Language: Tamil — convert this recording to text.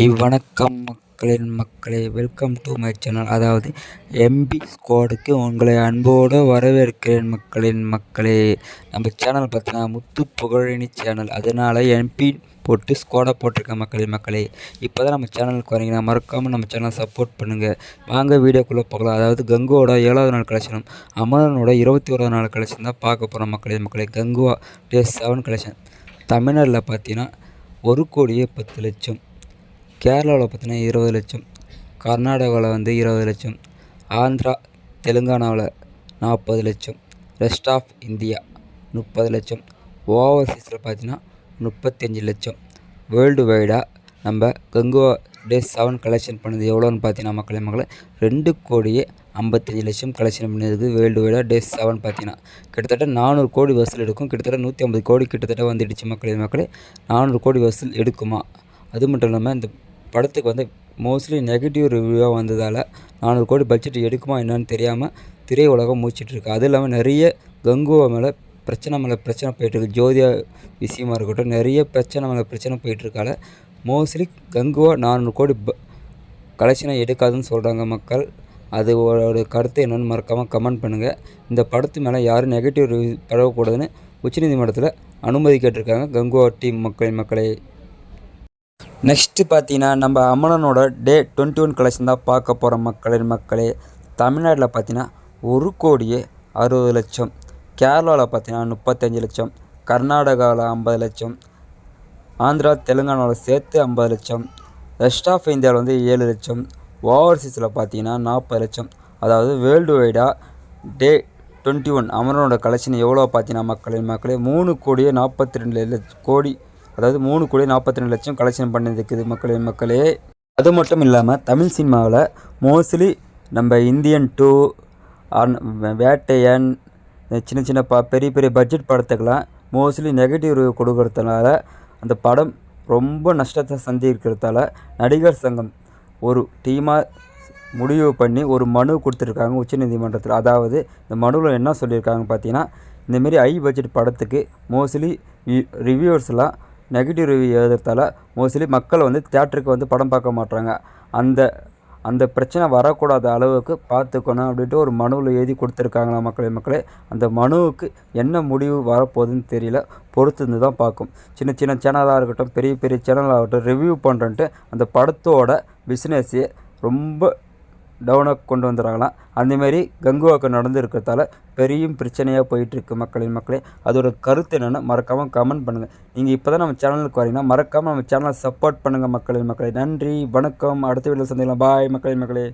ஐ வணக்கம் மக்களின் மக்களே வெல்கம் டு மை சேனல் அதாவது எம்பி ஸ்குவாடுக்கு உங்களை அன்போடு வரவேற்கிறேன் மக்களின் மக்களே. நம்ம சேனல் பார்த்தீங்கன்னா முத்து புகழினி சேனல் அதனால் எம்பி போட்டு ஸ்குவாடாக போட்டிருக்கேன் மக்களின் மக்களே. இப்போ தான் நம்ம சேனலுக்கு வரீங்கன்னா மறக்காமல் நம்ம சேனலை சப்போர்ட் பண்ணுங்கள் வாங்க வீடியோக்குள்ளே போகலாம். அதாவது கங்குவோட ஏழாவது நாள் கலெக்ஷனும் அமரனோட இருபத்தி ஓராவது நாள் கலெக்ஷன் தான் பார்க்க போகிறோம் மக்களின் மக்களே. கங்குவா டே செவன் கலெக்ஷன் தமிழ்நாட்டில் பார்த்தீங்கன்னா ஒரு கோடியே பத்து லட்சம் கேரளாவில் பார்த்தீங்கன்னா இருபது லட்சம் கர்நாடகாவில் வந்து இருபது லட்சம் ஆந்திரா தெலுங்கானாவில் நாற்பது லட்சம் ரெஸ்ட் ஆஃப் இந்தியா முப்பது லட்சம் ஓவர்சீஸில் பார்த்தீங்கன்னா முப்பத்தஞ்சு லட்சம். வேர்ல்டு வைடாக நம்ம கங்குவா டே செவன் கலெக்ஷன் பண்ணது எவ்வளோன்னு பார்த்தீங்கன்னா மக்களே மக்களை ரெண்டு கோடியே ஐம்பத்தஞ்சு லட்சம் கலெக்ஷன் பண்ணியிருக்கு வேர்ல்டு வைடாக டே செவன் பார்த்தீங்கன்னா. கிட்டத்தட்ட நானூறு கோடி வசூல் எடுக்கும். கிட்டத்தட்ட நூற்றி ஐம்பது கோடி கிட்டத்தட்ட வந்துடுச்சு மக்களே மக்களே. நானூறு கோடி வசூல் எடுக்குமா? அது மட்டும் இல்லாமல் இந்த படத்துக்கு வந்து மோஸ்ட்லி நெகட்டிவ் ரிவ்யூவாக வந்ததால் நானூறு கோடி பட்ஜெட் எடுக்குமா என்னன்னு தெரியாமல் திரையுலகம் மூச்சிட்ருக்கு அது இல்லாமல் நிறைய கங்குவா மேலே பிரச்சனை மேலே பிரச்சனை போயிட்டுருக்கு ஜோதியா விஷயமா இருக்கட்டும் நிறைய பிரச்சனை மேலே பிரச்சனை போயிட்டுருக்கால மோஸ்ட்லி கங்குவா நானூறு கோடி ப கலெக்ஷனை எடுக்காதுன்னு சொல்கிறாங்க மக்கள். அது கருத்து என்னென்னு மறக்காமல் கமெண்ட் பண்ணுங்கள் இந்த படத்து மேலே யாரும் நெகட்டிவ் ரிவ்யூ பரவக்கூடாதுன்னு உச்சநீதிமன்றத்தில் அனுமதி கேட்டிருக்காங்க கங்குவா டீம் மக்கள் மக்களை. நெக்ஸ்ட்டு பார்த்தீங்கன்னா நம்ம அமலனோட டே டுவெண்ட்டி ஒன் கலெக்ஷன் தான் பார்க்க போகிற மக்களின் மக்களே. தமிழ்நாட்டில் பார்த்தீங்கன்னா ஒரு கோடியே அறுபது லட்சம். கேரளாவில் பார்த்தீங்கன்னா முப்பத்தஞ்சு லட்சம். கர்நாடகாவில் ஐம்பது லட்சம். ஆந்திரா தெலுங்கானாவில் சேர்த்து ஐம்பது லட்சம். ரெஸ்ட் ஆஃப் இந்தியாவில் வந்து ஏழு லட்சம். ஓவர்சீஸில் பார்த்தீங்கன்னா நாற்பது லட்சம். அதாவது வேர்ல்டு வைடாக டே டுவெண்ட்டி ஒன் அமரனோட கலெக்ஷன் எவ்வளோ பார்த்தீங்கன்னா மக்களின் மக்களே மூணு கோடியே நாற்பத்தி ரெண்டு கோடி அதாவது மூணு கோடி நாற்பத்தி ரெண்டு லட்சம் கலெக்ஷன் பண்ணியிருக்குது மக்களே மக்களே. அது மட்டும் இல்லாமல் தமிழ் சினிமாவில் மோஸ்ட்லி நம்ம இந்தியன் டூ வேட்டையன் சின்ன சின்ன ப பெரிய பெரிய பட்ஜெட் படத்துக்கெல்லாம் மோஸ்ட்லி நெகட்டிவ் கொடுக்கறதுனால அந்த படம் ரொம்ப நஷ்டத்தை சந்திக்கிறதால நடிகர் சங்கம் ஒரு டீமாக முடிவு பண்ணி ஒரு மனு கொடுத்துருக்காங்க உச்சநீதிமன்றத்தில். அதாவது இந்த மனுவில் என்ன சொல்லியிருக்காங்க பார்த்தீங்கன்னா இந்தமாரி ஹை பட்ஜெட் படத்துக்கு மோஸ்ட்லி ரிவ்யூவர்ஸ்லாம் நெகட்டிவ் ரிவ்யூ எழுதுறதால மோஸ்ட்லி மக்கள் வந்து தேட்டருக்கு வந்து படம் பார்க்க மாட்டாங்க அந்த அந்த பிரச்சனை வரக்கூடாத அளவுக்கு பார்த்துக்கணும் அப்படின்ட்டு ஒரு மனுவில் எழுதி கொடுத்துருக்காங்களா மக்களே மக்களே. அந்த மனுவுக்கு என்ன முடிவு வரப்போகுதுன்னு தெரியல. பொறுத்துருந்து தான் பார்க்கும். சின்ன சின்ன சேனலாக இருக்கட்டும் பெரிய பெரிய சேனலாகட்டும் ரிவ்யூ பண்ணுறன்ட்டு அந்த படத்தோட பிஸ்னஸ்ஸே ரொம்ப டவுனாக கொண்டு வந்துடுறாங்களாம் அந்தமாரி கங்குவாக்கு நடந்துருக்கிறதால பெரிய பிரச்சனையாக போயிட்டுருக்கு மக்களின் மக்களே. அதோட கருத்து என்னென்னு மறக்காமல் கமெண்ட் பண்ணுங்கள் நீங்கள் இப்போ தான் நம்ம சேனலுக்கு வரீங்கன்னா மறக்காமல் நம்ம சேனலை சப்போர்ட் பண்ணுங்கள் மக்களின் மக்களே. நன்றி வணக்கம். அடுத்த வீடியோ சந்திக்கலாம். பாய் மக்களின் மக்களே.